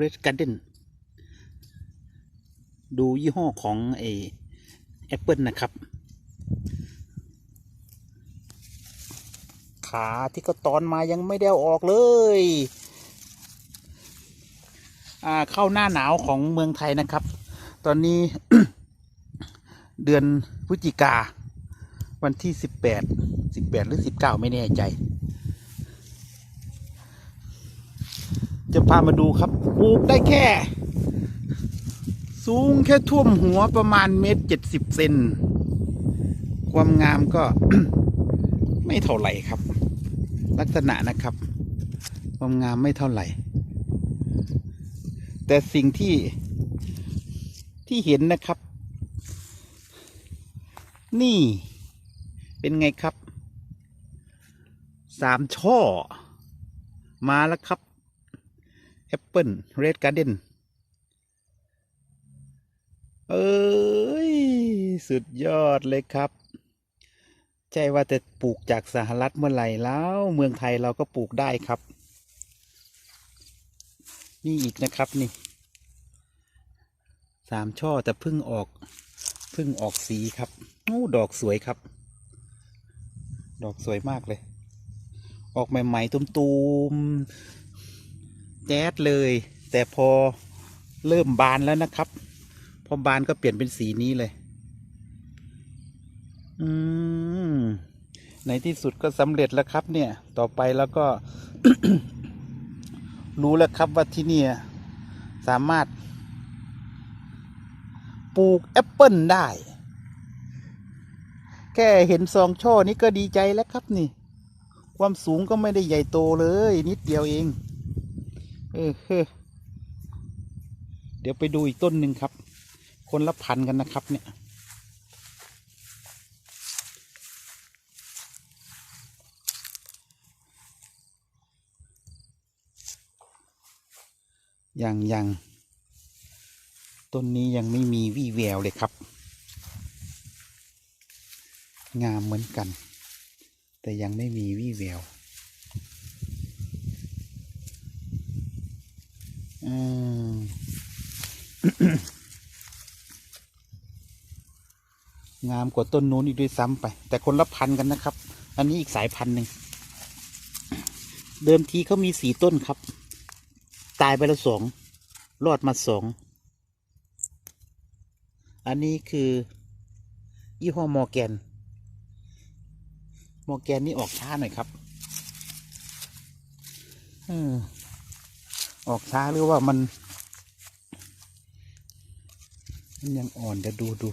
Red Garden ดูยี่ห้อของไอแอปเปิลนะครับ ขาที่ก็ตอนมายังไม่ได้อออกเลย อ่าเข้าหน้าหนาวของเมืองไทยนะครับ ตอนนี้ เดือนพฤศจิกา วันที่สิบแปดสิบแปดหรือสิบเก้าไม่แน่ใจ จะพามาดูครับปลูกได้แค่ สูงแค่ท่วมหัวประมาณเมตรเจ็ดสิบเซนความงามก็ไม่เท่าไหร่ครับ ลักษณะนะครับ ความงามไม่เท่าไหร่ แต่สิ่งที่ที่เห็นนะครับ นี่เป็นไงครับ สามช่อ มาแล้วครับ ปเปิลเรดการ์เดนเอ้ย สุดยอดเลยครับ ใช่ว่าจะปลูกจากสหรัฐเมื่อไหร่แล้ว เมืองไทยเราก็ปลูกได้ครับ นี่อีกนะครับนี่ สามช่อแต่เพิ่งออกพิ่งออกสีครับโอ้ดอกสวยครับ ดอกสวยมากเลย ออกใหม่ๆตุมๆ แจ๊ดเลย แต่พอเริ่มบานแล้วนะครับ พอบานก็เปลี่ยนเป็นสีนี้เลย อืมในที่สุดก็สำเร็จแล้วครับเนี่ย ต่อไปแล้วก็ รู้แล้วครับว่าที่เนี่ยสามารถ ปลูกแอปเปิลได้ แค่เห็นซองช่อนี้ก็ดีใจแล้วครับนี่ ความสูงก็ไม่ได้ใหญ่โตเลย นิดเดียวเอง เออเฮ้อเดี๋ยวไปดูอีกต้นหนึ่งครับ คนละพันกันนะครับ เนี่ยยังยังต้นนี้ยังไม่มีวี่แววเลยครับ งามเหมือนกัน แต่ยังไม่มีวี่แวว อืมงามกว่าต้นนู้นอีกด้วยซ้ำไป แต่คนละพันกันนะครับ อันนี้อีกสายพันธุ์หนึ่ง เดิมทีเขามีสีต้นครับ ตายไปแล้วสอง รอดมาสอง อันนี้คือยี่ห้อมอแกน มอแกนนี่ออกช้าหน่อยครับเออ ออกช้าหรือว่ามันมันยังอ่อนเดี๋ยวดูดู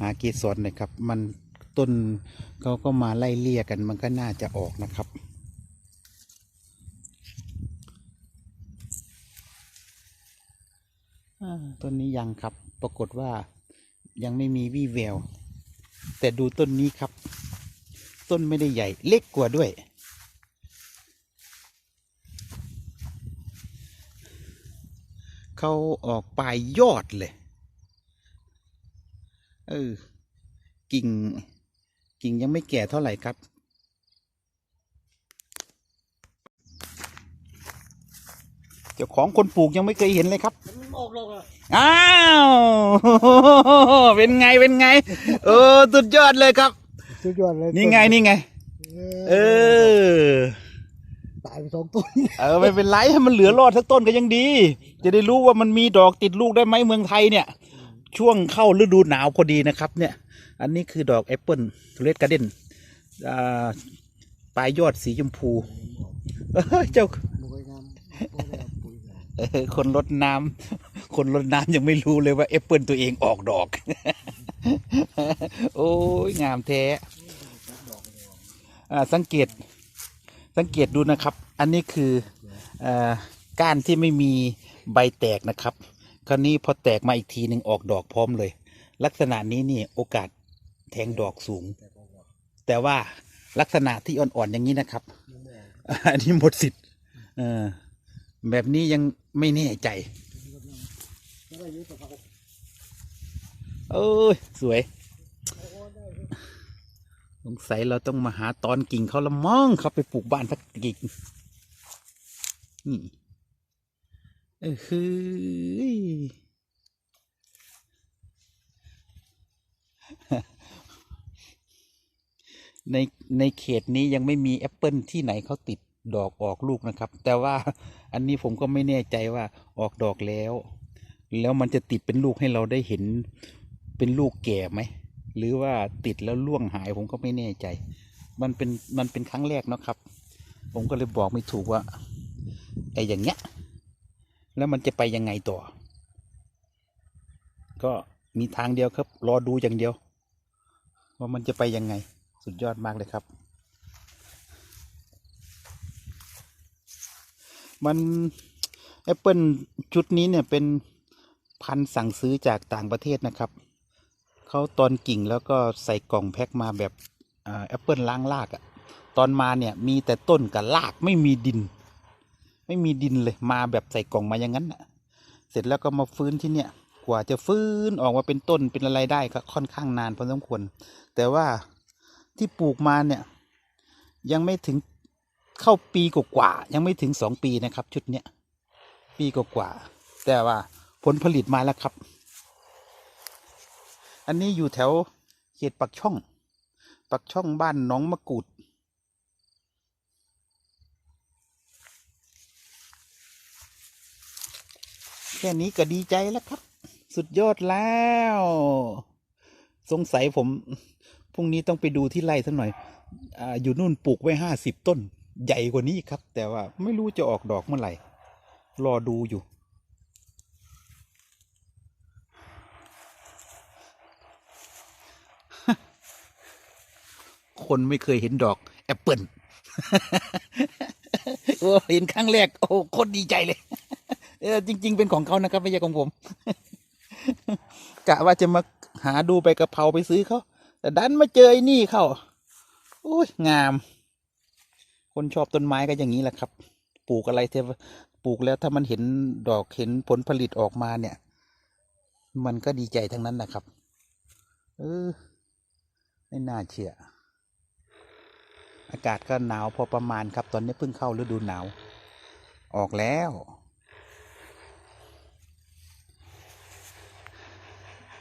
หาเกสรหน่อยครับ มันต้นเขาก็มาไล่เลี่ยกันมันก็น่าจะออกนะครับ ต้นนี้ยังครับ ปรากฏว่ายังไม่มีวี่แวว แต่ดูต้นนี้ครับ ต้นไม่ได้ใหญ่เล็กกว่าด้วย เขาออกปลายยอดเลย เออ กิ่ง กิ่งยังไม่แก่เท่าไหร่ครับ เจ้าของคนปลูกยังไม่เคยเห็นเลยครับมันออกดอกอะอ้าว เป็นไง เป็นไง เออ สุดยอดเลยครับ สุดยอดเลย นี่ไง นี่ไง เออ ตายไปสองต้นเออไม่เป็นไรให้มันเหลือรอดสักต้นก็ยังดี จะได้รู้ว่ามันมีดอกติดลูกได้ไหมเมืองไทยเนี่ย ช่วงเข้าฤดูหนาวพอดีนะครับ เนี่ย อันนี้คือดอกแอปเปิลเรดการ์เดนปลายยอดสีชมพูเจ้าคนรดน้ำคนรดน้ำยังไม่รู้เลยว่าแอปเปิลตัวเองออกดอก โอ้ยงามแท้สังเกต สังเกตดูนะครับ อันนี้คืออก้านที่ไม่มีใบแตกนะครับ คราวนี้พอแตกมาอีกทีหนึ่งออกดอกพร้อมเลย ลักษณะนี้นี่โอกาสแทงดอกสูง แต่ว่าลักษณะที่อ่อนๆอย่างนี้นะครับ อันนี้หมดสิทธิ์แบบนี้ยังไม่แน่ใจ เอ้ย สวย สงสัยเราต้องมาหาตอนกิ่งเขาละมั่งเขาไปปลูกบ้านสักกิ่งนี่เออคือในในเขตนี้ยังไม่มีแอปเปิลที่ไหนเขาติดดอกออกลูกนะครับ แต่ว่าอันนี้ผมก็ไม่แน่ใจว่าออกดอกแล้ว แล้วมันจะติดเป็นลูกให้เราได้เห็นเป็นลูกแก่ไหม หรือว่าติดแล้วล่วงหายผมก็ไม่แน่ใจ มันเป็นมันเป็นครั้งแรกนะครับ ผมก็เลยบอกไม่ถูกว่าไอ้อย่างเงี้ย แล้วมันจะไปยังไงต่อ ก็มีทางเดียวครับ รอดูอย่างเดียว ว่ามันจะไปยังไง สุดยอดมากเลยครับ มันแอปเปิลชุดนี้เนี่ยเป็นพันสั่งซื้อจากต่างประเทศนะครับ เขาตอนกิ่งแล้วก็ใส่กล่องแพ็คมาแบบแอปเปิลล้างรากอะตอนมาเนี่ยมีแต่ต้นกับรากไม่มีดิน ไม่มีดินเลยมาแบบใส่กล่องมาอย่างนั้นน่ะ เสร็จแล้วก็มาฟื้นที่เนี่ย กว่าจะฟื้นออกมาเป็นต้นเป็นอะไรได้ก็ค่อนข้างนานพอสมควร แต่ว่าที่ปลูกมาเนี่ย ยังไม่ถึงเข้าปีกว่ายังไม่ถึงสองปีนะครับ ชุดเนี้ยปีกว่าแต่ว่าผลผลิตมาแล้วครับ อันนี้อยู่แถวเขตปักช่อง ปักช่องบ้านหน้องมะกรูด แค่นี้ก็ดีใจแล้วครับ สุดยอดแล้ว สงสัยผมพรุ่งนี้ต้องไปดูที่ไร่สักหน่อยอาอยู่นู่นปลูกไว้ห้าสิบต้น ใหญ่กว่านี้ครับ แต่ว่าไม่รู้จะออกดอกเมื่อไหร่ รอดูอยู่ คนไม่เคยเห็นดอกแอปเปิลโอ้เห็นครั้งแรก โอ้โคตรดีใจเลยเออจริง ๆ เป็นของเขานะครับไม่ใช่ของผม กะว่าจะมาหาดูไปกระเพราไปซื้อเขาแต่ดันมาเจอไอ้นี่เขาโอ้ยงาม คนชอบต้นไม้ก็อย่างนี้แหละครับ ปลูกอะไรเทปลูกแล้วถ้ามันเห็นดอกเห็นผลผลิตออกมาเนี่ย มันก็ดีใจทั้งนั้นนะครับ เออไม่น่าเชื่อ อากาศก็หนาวพอประมาณครับ ตอนนี้เพิ่งเข้าฤดูหนาว ออกแล้ว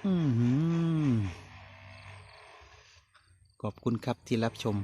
อืมขอบคุณครับที่รับชม